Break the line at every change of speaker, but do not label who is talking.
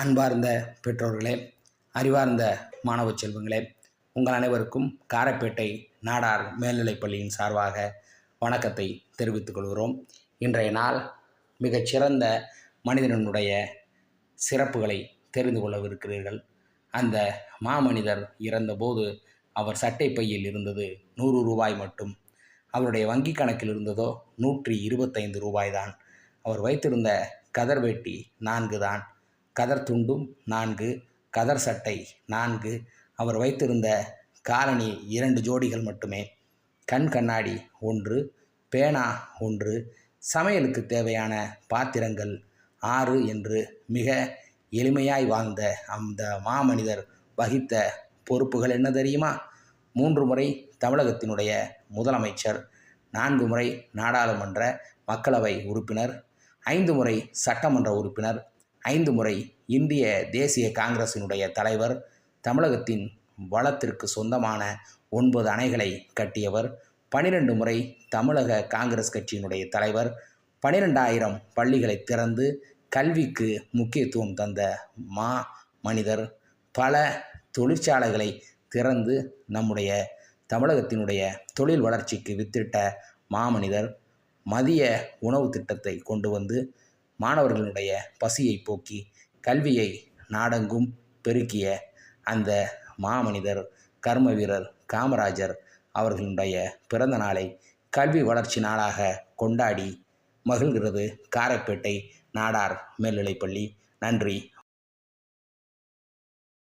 அன்பார்ந்த பெற்றோர்களே அறிவார்ந்த மாணவ செல்வங்களே உங்கள் அனைவருக்கும் காரப்பேட்டை நாடார் மேல்நிலைப் பள்ளியின் சார்பாக வணக்கத்தை தெரிவித்துக் கொள்கிறோம். இன்றைய நாள் மிகச்சிறந்த மனிதனுடைய சிறப்புகளை தெரிந்து கொள்ளவிருக்கிறீர்கள். அந்த மாமனிதர் இறந்தபோது அவர் சட்டை பையில் இருந்தது நூறு ரூபாய் மட்டும். அவருடைய வங்கி கணக்கில் இருந்ததோ நூற்றி இருபத்தைந்து ரூபாய் தான். அவர் வைத்திருந்த கதர் வேட்டி நான்கு தான். கதர் துண்டும் நான்கு கதர் சட்டை நான்கு. அவர் வைத்திருந்த காலணி இரண்டு ஜோடிகள் மட்டுமே. கண் கண்ணாடி ஒன்று பேனா ஒன்று. சமையலுக்கு தேவையான பாத்திரங்கள் ஆறு என்று மிக எளிமையாய் வாழ்ந்த அந்த மாமனிதர் வகித்த பொறுப்புகள் என்ன தெரியுமா? மூன்று முறை தமிழகத்தினுடைய முதலமைச்சர் நான்கு முறை நாடாளுமன்ற மக்களவை உறுப்பினர் ஐந்து முறை சட்டமன்ற உறுப்பினர் ஐந்து முறை இந்திய தேசிய காங்கிரசினுடைய தலைவர் தமிழகத்தின் வளத்திற்கு சொந்தமான ஒன்பது அணைகளை கட்டியவர் பனிரெண்டு முறை தமிழக காங்கிரஸ் கட்சியினுடைய தலைவர் பனிரெண்டாயிரம் பள்ளிகளை திறந்து கல்விக்கு முக்கியத்துவம் தந்த மா மனிதர் பல தொழிற்சாலைகளை திறந்து நம்முடைய தமிழகத்தினுடைய தொழில் வளர்ச்சிக்கு வித்திட்ட மாமனிதர் மதிய உணவு திட்டத்தை கொண்டு வந்து மாணவர்களுடைய பசியை போக்கி கல்வியை நாடெங்கும் பெருக்கிய அந்த மாமனிதர் கர்ம வீரர் காமராஜர் அவர்களுடைய பிறந்த நாளை கல்வி வளர்ச்சி நாளாக கொண்டாடி மகிழ்கிறது. காரைப்பேட்டை நாடார் மேல்நிலைப்பள்ளி. நன்றி.